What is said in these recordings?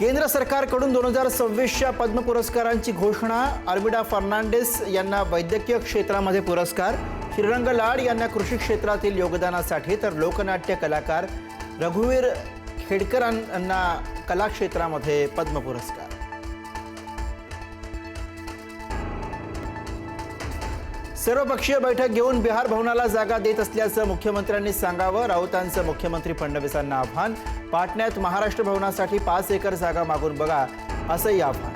केंद्र सरकारकडून दोन हजार सव्वीसच्या पद्म पुरस्कारांची घोषणा आर्मिडा फर्नांडिस यांना वैद्यकीय क्षेत्रामध्ये पुरस्कार श्रीरंग लाड यांना कृषी क्षेत्रातील योगदानासाठी तर लोकनाट्य कलाकार रघुवीर खेडकरांना कला क्षेत्रामध्ये पद्म पुरस्कार. सर्वपक्षीय बैठक घेऊन बिहार भवनाला जागा देत असल्याचं मुख्यमंत्र्यांनी सांगावं राऊतांचं मुख्यमंत्री फडणवीसांना आव्हान पाटण्यात महाराष्ट्र भवनासाठी पाच एकर जागा मागून बघा असंही आव्हान.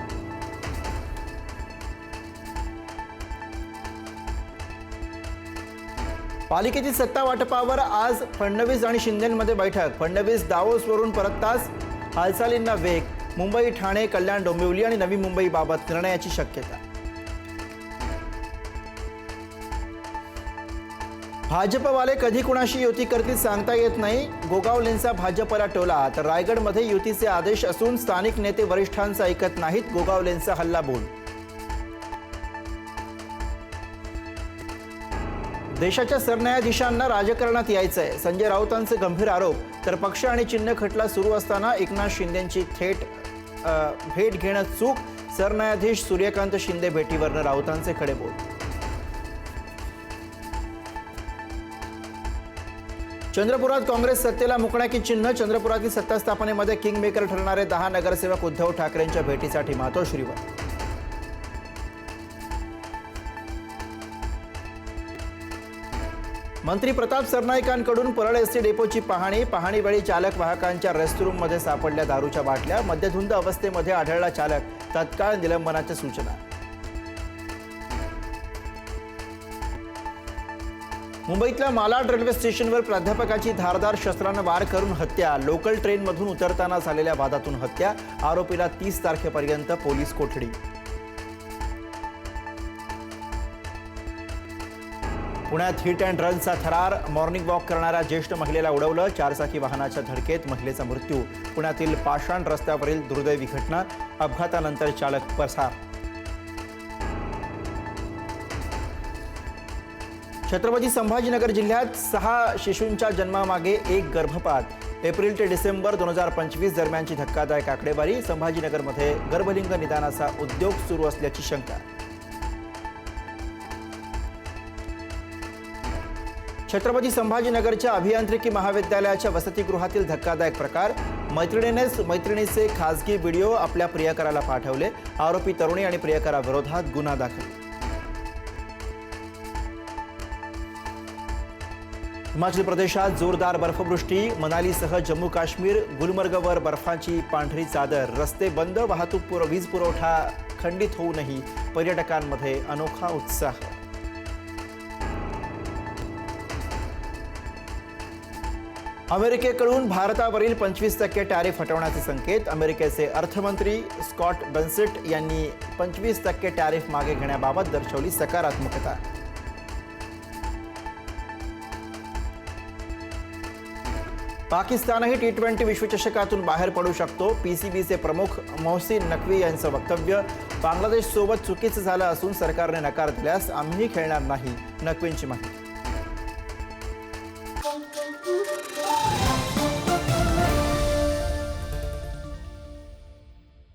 पालिकेतील सत्ता वाटपावर आज फडणवीस आणि शिंदेमध्ये बैठक. फडणवीस दावोसवरून परतताच हालचालींना वेग. मुंबई ठाणे कल्याण डोंबिवली आणि नवी मुंबईबाबत निर्णयाची शक्यता. भाजपवाले कधी कुणाशी युती करतील सांगता येत नाही. गोगावलेंचा भाजपला टोला. तर रायगडमध्ये युतीचे आदेश असून स्थानिक नेते वरिष्ठांचं ऐकत नाहीत गोगावलेंचा हल्ला बोल देशाच्या सरन्यायाधीशांना राजकारणात यायचंय. संजय राऊतांचे गंभीर आरोप. तर पक्ष आणि चिन्ह खटला सुरू असताना एकनाथ शिंदेची थेट भेट घेणं चूक. सरन्यायाधीश सूर्यकांत शिंदे भेटीवरनं राऊतांचे खडे बोल चंद्रपुरात काँग्रेस सत्तेला मुकण्याची चिन्ह? चंद्रपुरातील सत्ता स्थापनेमध्ये किंग मेकर ठरणारे दहा नगरसेवक उद्धव ठाकरेंच्या भेटीसाठी मातोश्रीवर. मंत्री प्रताप सरनाईकांकडून परळ एसटी डेपोची पाहणी पाहणीवेळी चालक वाहकांच्या रेस्टरूममध्ये सापडल्या दारूच्या बाटल्या मध्यधुंद अवस्थेमध्ये आढळला चालक तत्काळ निलंबनाच्या सूचना. मुंबईतल्या मालाड रेल्वे स्टेशनवर प्राध्यापकाची धारदार शस्त्रानं वार करून हत्या. लोकल ट्रेनमधून उतरताना झालेल्या वादातून हत्या. आरोपीला तीस तारखेपर्यंत पोलीस कोठडी. पुण्यात हिट अँड रनचा थरार. मॉर्निंग वॉक करणाऱ्या ज्येष्ठ महिलेला उडवलं. चारचाकी वाहनाच्या धडकेत महिलेचा मृत्यू. पुण्यातील पाषाण रस्त्यावरील दुर्दैवी घटना. अपघातानंतर चालक पसार. छत्रपती संभाजीनगर जिल्ह्यात सहा शिशूंच्या जन्मामागे एक गर्भपात. एप्रिल ते डिसेंबर दोन हजार पंचवीस दरम्यानची धक्कादायक आकडेवारी संभाजीनगरमध्ये गर्भलिंग निदानाचा उद्योग सुरू असल्याची शंका. छत्रपती संभाजीनगरच्या अभियांत्रिकी महाविद्यालयाच्या वसतिगृहातील धक्कादायक प्रकार. मैत्रिणीनेच मैत्रिणीचे खासगी व्हिडिओ आपल्या प्रियकराला पाठवले. आरोपी तरुणी आणि प्रियकराविरोधात गुन्हा दाखल. हिमाचल प्रदेशात जोरदार बर्फवृष्टी मनालीसह जम्मू काश्मीर गुलमर्गवर बर्फाची पांढरी चादर रस्ते बंद वाहतूक पुर वीज पुरवठा खंडित होऊनही पर्यटकांमध्ये अनोखा उत्साह. अमेरिकेकडून भारतावरील पंचवीस टक्के टॅरिफ हटवण्याचे संकेत अमेरिकेचे अर्थमंत्री स्कॉट बन्सेट यांनी पंचवीस टक्के टॅरिफ मागे घेण्याबाबत दर्शवली सकारात्मकता. पाकिस्तानही टी ट्वेंटी विश्वचषकातून बाहेर पडू शकतो. पी सी बीचे प्रमुख मोहसिन नकवी यांचं वक्तव्य बांगलादेशसोबत चुकीचं झालं असून सरकारने नकार दिल्यास आम्ही खेळणार नाही. नकवींची माहिती.